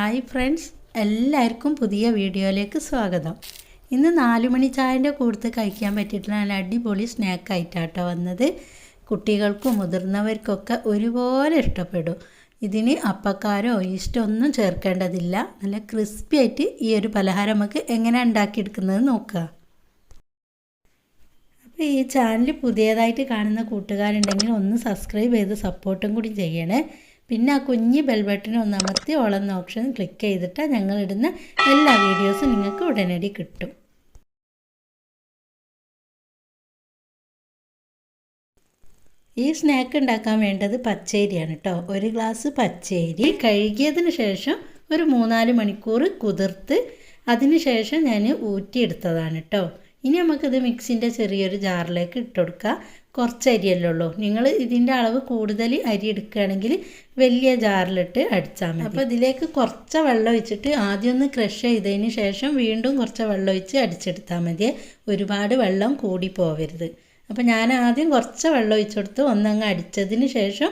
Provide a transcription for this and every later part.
Hi friends എല്ലാവർക്കും പുതിയ വീഡിയോയിലേക്ക് സ്വാഗതം. ഇന്ന് നാല് മണി ചായന്റെ കൂടുതൽ കഴിക്കാൻ പറ്റിയിട്ടുള്ള നല്ല അടിപൊളി സ്നാക്ക് ആയിട്ടാട്ടോ വന്നത്. കുട്ടികൾക്കും മുതിർന്നവർക്കൊക്കെ ഒരുപോലെ ഇഷ്ടപ്പെടും. ഇതിന് അപ്പക്കാരോ ഈസ്റ്റോ ഒന്നും ചേർക്കേണ്ടതില്ല. നല്ല ക്രിസ്പി ആയിട്ട് ഈ ഒരു പലഹാരം നമുക്ക് എങ്ങനെ ഉണ്ടാക്കിയെടുക്കുന്നത് നോക്കുക അപ്പോൾ ഈ ചാനൽ പുതിയതായിട്ട് കാണുന്ന കൂട്ടുകാരുണ്ടെങ്കിൽ ഒന്ന് സബ്സ്ക്രൈബ് ചെയ്ത് സപ്പോർട്ടും കൂടി ചെയ്യണേ. പിന്നെ ആ കുഞ്ഞ് ബെൽബട്ടൺ ഒന്ന് അമർത്തി ഓളെന്ന ഓപ്ഷൻ ക്ലിക്ക് ചെയ്തിട്ട് ഞങ്ങളിടുന്ന എല്ലാ വീഡിയോസും നിങ്ങൾക്ക് ഉടനടി കിട്ടും. ഈ സ്നാക്ക് ഉണ്ടാക്കാൻ വേണ്ടത് പച്ചേരിയാണ് കേട്ടോ ഒരു ഗ്ലാസ് പച്ചേരി കഴുകിയതിന് ശേഷം ഒരു മൂന്നാൽ മണിക്കൂർ കുതിർത്ത് അതിന് ശേഷം ഞാൻ ഊറ്റിയെടുത്തതാണ് കേട്ടോ ഇനി നമുക്കിത് മിക്സിന്റെ ചെറിയൊരു ജാറിലേക്ക് ഇട്ട് കുറച്ച് അരിയല്ലേ ഉള്ളൂ. നിങ്ങൾ ഇതിന്റെ അളവ് കൂടുതൽ അരി എടുക്കുകയാണെങ്കിൽ വലിയ ജാറിലിട്ട് അടിച്ചാൽ മതി. അപ്പോൾ ഇതിലേക്ക് കുറച്ച് വെള്ളം ഒഴിച്ചിട്ട് ആദ്യം ഒന്ന് ക്രഷ് ചെയ്തതിന് ശേഷം വീണ്ടും കുറച്ച് വെള്ളം ഒഴിച്ച് അടിച്ചെടുത്താൽ മതി. ഒരുപാട് വെള്ളം കൂടി പോവരുത്. അപ്പോൾ ഞാൻ ആദ്യം കുറച്ച് വെള്ളം ഒഴിച്ചെടുത്ത് ഒന്നങ്ങ് അടിച്ചതിന് ശേഷം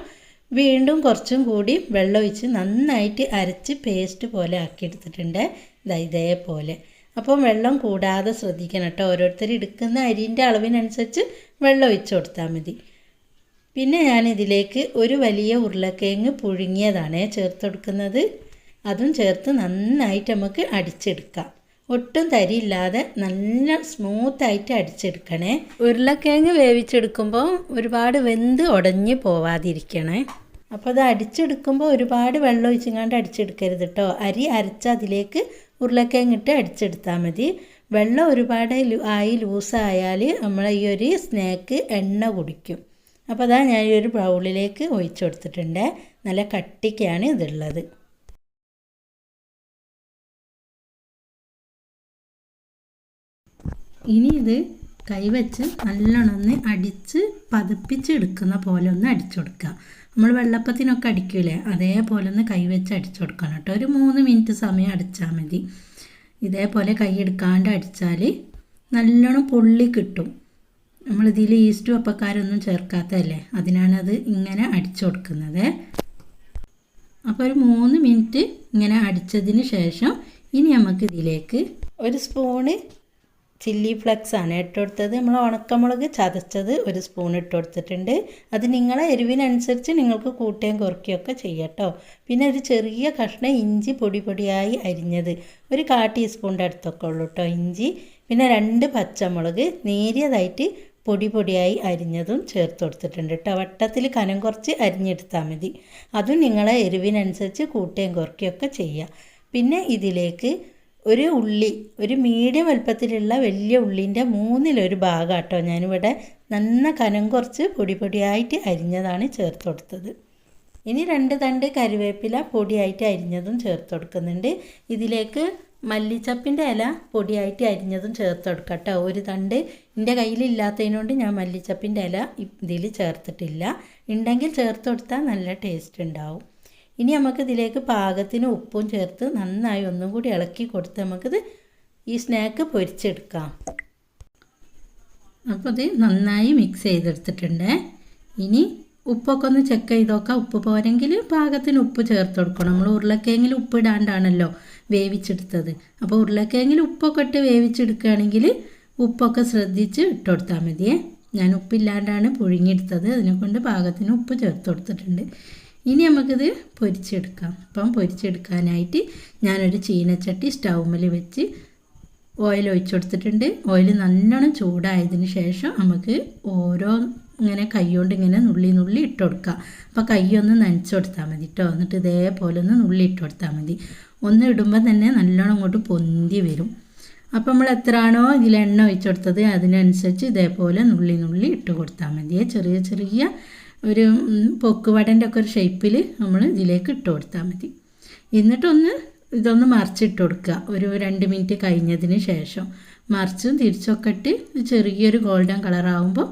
വീണ്ടും കുറച്ചും കൂടി വെള്ളം ഒഴിച്ച് നന്നായിട്ട് അരച്ച് പേസ്റ്റ് പോലെ ആക്കിയെടുത്തിട്ടുണ്ട് ഇതാ ഇതേപോലെ. അപ്പം വെള്ളം കൂടാതെ ശ്രദ്ധിക്കണം കേട്ടോ. ഓരോരുത്തർ എടുക്കുന്ന അരിന്റെ അളവിനനുസരിച്ച് വെള്ളം ഒഴിച്ചു കൊടുത്താൽ മതി. പിന്നെ ഞാൻ ഇതിലേക്ക് ഒരു വലിയ ഉരുളക്കിഴങ്ങ് പുഴുങ്ങിയതാണ് ചേർത്ത് കൊടുക്കുന്നത്. അതും ചേർത്ത് നന്നായിട്ട് നമുക്ക് അടിച്ചെടുക്കാം. ഒട്ടും തരിയില്ലാതെ നല്ല സ്മൂത്തായിട്ട് അടിച്ചെടുക്കണേ. ഉരുളക്കിഴങ്ങ് വേവിച്ചെടുക്കുമ്പോൾ ഒരുപാട് വെന്ത് ഉടഞ്ഞ് പോവാതിരിക്കണേ. അപ്പോൾ അത് അടിച്ചെടുക്കുമ്പോൾ ഒരുപാട് വെള്ളം ഒഴിച്ചങ്ങാണ്ട് അടിച്ചെടുക്കരുത് കേട്ടോ. അരി അരച്ച് അതിലേക്ക് ഉരുളക്കിഴങ്ങിട്ട് അടിച്ചെടുത്താൽ മതി. വെള്ളം ഒരുപാട് ആയി ലൂസായാൽ നമ്മൾ ഈ ഒരു സ്നാക്ക് എണ്ണ കുടിക്കും. അപ്പോൾ അതാ ഞാൻ ഈ ഒരു ബൗളിലേക്ക് ഒഴിച്ചു കൊടുത്തിട്ടുണ്ട്. നല്ല കട്ടിക്കാണ് ഇതുള്ളത്. ഇനി ഇത് കൈവച്ച് നല്ലോണം ഒന്ന് അടിച്ച് പതിപ്പിച്ച് എടുക്കുന്ന പോലെ ഒന്ന് അടിച്ചു കൊടുക്കുക. നമ്മൾ വെള്ളപ്പത്തിനൊക്കെ അടിക്കില്ലേ അതേപോലെ ഒന്ന് കൈ വെച്ച് അടിച്ചു കൊടുക്കണം കേട്ടോ. ഒരു മൂന്ന് മിനിറ്റ് സമയം അടിച്ചാൽ മതി. ഇതേപോലെ കൈ എടുക്കാണ്ട് അടിച്ചാൽ നല്ലോണം പൊള്ളി കിട്ടും. നമ്മളിതിൽ ഈസ്റ്റും അപ്പക്കാരൊന്നും ചേർക്കാത്തതല്ലേ? അതിനാണത് ഇങ്ങനെ അടിച്ചു കൊടുക്കുന്നത്. അപ്പോൾ ഒരു മൂന്ന് മിനിറ്റ് ഇങ്ങനെ അടിച്ചതിന് ശേഷം ഇനി നമുക്ക് ഇതിലേക്ക് ഒരു സ്പൂണ് ചില്ലി ഫ്ലക്സ് ആണ്. ഇട്ട് കൊടുത്തത് നമ്മൾ ഉണക്കമുളക് ചതച്ചത് ഒരു സ്പൂൺ ഇട്ട് കൊടുത്തിട്ടുണ്ട്. അത് നിങ്ങളെ എരിവിനനുസരിച്ച് നിങ്ങൾക്ക് കൂട്ടുകയും കുറയ്ക്കുകയൊക്കെ ചെയ്യട്ടോ പിന്നെ ഒരു ചെറിയ കഷ്ണം ഇഞ്ചി പൊടി പൊടിയായി അരിഞ്ഞത് ഒരു കാ ടീസ്പൂണിന്റെ അടുത്തൊക്കെ ഉള്ളൂ കേട്ടോ ഇഞ്ചി. പിന്നെ രണ്ട് പച്ചമുളക് നേരിയതായിട്ട് പൊടി പൊടിയായി അരിഞ്ഞതും ചേർത്ത് കൊടുത്തിട്ടുണ്ട് കേട്ടോ വട്ടത്തിൽ കനം കുറച്ച് അരിഞ്ഞെടുത്താൽ മതി. അതും നിങ്ങളെ എരിവിനനുസരിച്ച് കൂട്ടുകയും കുറയ്ക്കുകയൊക്കെ ചെയ്യുക പിന്നെ ഇതിലേക്ക് ഒരു ഉള്ളി ഒരു മീഡിയം വലുപ്പത്തിലുള്ള വലിയ ഉള്ളിന്റെ മൂന്നിലൊരു ഭാഗം കേട്ടോ ഞാനിവിടെ നന്ന കനം കുറച്ച് പൊടി പൊടിയായിട്ട് അരിഞ്ഞതാണ് ചേർത്ത് കൊടുത്തത്. ഇനി രണ്ട് തണ്ട് കരിവേപ്പില പൊടിയായിട്ട് അരിഞ്ഞതും ചേർത്ത് കൊടുക്കുന്നുണ്ട്. ഇതിലേക്ക് മല്ലിച്ചപ്പിന്റെ ഇല പൊടിയായിട്ട് അരിഞ്ഞതും ചേർത്ത് കൊടുക്കാം ഒരു തണ്ട് എന്റെ കയ്യിലില്ലാത്തതിനോണ്ട് ഞാൻ മല്ലിച്ചപ്പിന്റെ ഇല ഇതിൽ ചേർത്തിട്ടില്ല. ഉണ്ടെങ്കിൽ ചേർത്ത് കൊടുത്താൽ നല്ല ടേസ്റ്റ് ഉണ്ടാവും. ഇനി നമുക്ക് ഇതിലേക്ക് പാകത്തിന് ഉപ്പും ചേർത്ത് നന്നായി ഒന്നും കൂടി ഇളക്കി കൊടുത്ത് നമുക്കിത് ഈ സ്നാക്ക് പൊരിച്ചെടുക്കാം. അപ്പോൾ ഇത് നന്നായി മിക്സ് ചെയ്തെടുത്തിട്ടുണ്ട്. ഇനി ഉപ്പൊക്കെ ഒന്ന് ചെക്ക് ചെയ്ത് നോക്കാം. ഉപ്പ് പോരെങ്കിൽ പാകത്തിന് ഉപ്പ് ചേർത്ത് കൊടുക്കണം. നമ്മൾ ഉരുളക്കിഴങ്ങിൽ ഉപ്പ് ഇടാണ്ടാണല്ലോ വേവിച്ചെടുത്തത്. അപ്പോൾ ഉരുളക്കിഴങ്ങിൽ ഉപ്പൊക്കെ ഇട്ട് വേവിച്ചെടുക്കുകയാണെങ്കിൽ ഉപ്പൊക്കെ ശ്രദ്ധിച്ച് ഇട്ട് കൊടുത്താൽ മതിയേ. ഞാൻ ഉപ്പില്ലാണ്ടാണ് പുഴുങ്ങിയെടുത്തത്. അതിനെക്കൊണ്ട് പാകത്തിന് ഉപ്പ് ചേർത്ത് കൊടുത്തിട്ടുണ്ട്. ഇനി നമുക്കിത് പൊരിച്ചെടുക്കാം. അപ്പം പൊരിച്ചെടുക്കാനായിട്ട് ഞാനൊരു ചീനച്ചട്ടി സ്റ്റൗമിൽ വെച്ച് ഓയിൽ ഒഴിച്ചു കൊടുത്തിട്ടുണ്ട്. ഓയിൽ നല്ലോണം ചൂടായതിന് ശേഷം നമുക്ക് ഓരോ ഇങ്ങനെ കൈകൊണ്ട് ഇങ്ങനെ നുള്ളി നുള്ളി ഇട്ട് കൊടുക്കുക അപ്പോൾ കൈയൊന്ന് നനച്ചു കൊടുത്താൽ മതി കേട്ടോ എന്നിട്ട് ഇതേപോലെ ഒന്ന് നുള്ളി ഇട്ട് കൊടുത്താൽ മതി. ഒന്ന് ഇടുമ്പോൾ തന്നെ നല്ലോണം ഇങ്ങോട്ട് പൊന്തി വരും. അപ്പോൾ നമ്മൾ എത്രയാണോ ഇതിൽ എണ്ണ ഒഴിച്ചു കൊടുത്തത് അതിനനുസരിച്ച് ഇതേപോലെ നുള്ളി നുള്ളി ഇട്ട് കൊടുത്താൽ മതിയേ ചെറിയ ചെറിയ ഒരു പൊക്കുവടന്റെ ഒക്കെ ഒരു ഷേപ്പിൽ നമ്മൾ ഇതിലേക്ക് ഇട്ട് കൊടുത്താൽ മതി. എന്നിട്ടൊന്ന് ഇതൊന്ന് മറിച്ചിട്ട് കൊടുക്കുക. ഒരു രണ്ട് മിനിറ്റ് കഴിഞ്ഞതിന് ശേഷം മറിച്ചും തിരിച്ചൊക്കെ ഇട്ട് ചെറിയൊരു ഗോൾഡൻ കളറാകുമ്പോൾ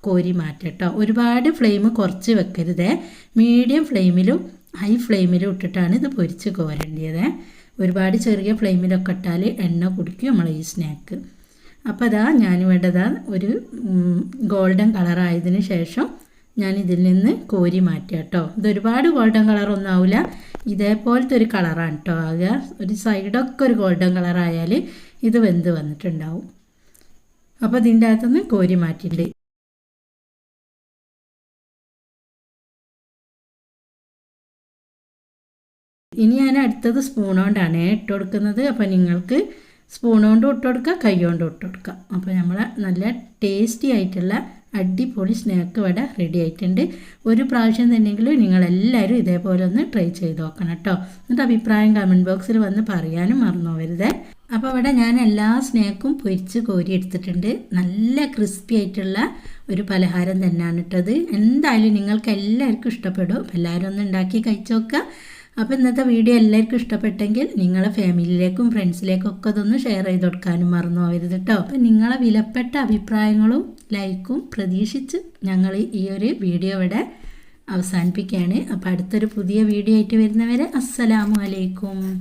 കോരി മാറ്റട്ടോ ഒരുപാട് ഫ്ലെയിം കുറച്ച് വെക്കരുതേ. മീഡിയം ഫ്ലെയിമിലും ഹൈ ഫ്ലെയിമിലും ഇട്ടിട്ടാണ് ഇത് പൊരിച്ച് കോരേണ്ടത്. ഒരുപാട് ചെറിയ ഫ്ലെയിമിലൊക്കെ ഇട്ടാൽ എണ്ണ കുടിക്കും നമ്മൾ ഈ സ്നാക്ക്. അപ്പോൾ അതാ ഞാൻ വേണ്ടതാ ഒരു ഗോൾഡൻ കളറായതിന് ശേഷം ഞാൻ ഇതിൽ നിന്ന് കോരി മാറ്റുക കേട്ടോ ഇതൊരുപാട് ഗോൾഡൻ കളറൊന്നും ആവില്ല ഇതേപോലത്തെ ഒരു കളറാണ് കേട്ടോ ആകുക ഒരു സൈഡൊക്കെ ഒരു ഗോൾഡൻ കളറായാൽ ഇത് വെന്ത് വന്നിട്ടുണ്ടാവും. അപ്പോൾ ഇതിന്റെ അകത്തുനിന്ന് കോരി മാറ്റിയിട്ടുണ്ട്. ഇനി ഞാൻ അടുത്തത് സ്പൂൺ കൊണ്ടാണ് ഇട്ട് കൊടുക്കുന്നത്. അപ്പോൾ നിങ്ങൾക്ക് സ്പൂൺ ഇട്ട് കൊടുക്കുക കൈ കൊണ്ടും ഇട്ട് കൊടുക്കുക അപ്പോൾ നമ്മൾ നല്ല ടേസ്റ്റി ആയിട്ടുള്ള അടിപൊളി സ്നാക്ക് വട റെഡി ആയിട്ടുണ്ട്. ഒരു പ്രാവശ്യം തന്നെയെങ്കിലും നിങ്ങളെല്ലാവരും ഇതേപോലെ ഒന്ന് ട്രൈ ചെയ്ത് നോക്കണം കേട്ടോ. എന്നിട്ട് അഭിപ്രായം കമന്റ് ബോക്സിൽ വന്ന് പറയാനും മറന്നു അപ്പോൾ ഇവിടെ ഞാൻ എല്ലാ സ്നാക്കും പൊരിച്ച് കോരി എടുത്തിട്ടുണ്ട്. നല്ല ക്രിസ്പി ആയിട്ടുള്ള ഒരു പലഹാരം തന്നെയാണ് ഇട്ടത്. എന്തായാലും നിങ്ങൾക്ക് എല്ലാവർക്കും ഇഷ്ടപ്പെടും. എല്ലാവരും ഒന്ന് ഉണ്ടാക്കി കഴിച്ചു നോക്കുക. അപ്പോൾ ഇന്നത്തെ വീഡിയോ എല്ലാവർക്കും ഇഷ്ടപ്പെട്ടെങ്കിൽ നിങ്ങളെ ഫാമിലിയിലേക്കും ഫ്രണ്ട്സിലേക്കും ഒക്കെ അതൊന്ന് ഷെയർ ചെയ്ത് കൊടുക്കാനും മറന്നു പോകരുത് കേട്ടോ. അപ്പം നിങ്ങളെ വിലപ്പെട്ട അഭിപ്രായങ്ങളും ലൈക്കും പ്രതീക്ഷിച്ച് ഞങ്ങൾ ഈ ഒരു വീഡിയോ ഇവിടെ അവസാനിപ്പിക്കുകയാണ്. അപ്പോൾ അടുത്തൊരു പുതിയ വീഡിയോ ആയിട്ട് വരുന്നവരെ അസ്സലാമു അലൈക്കും.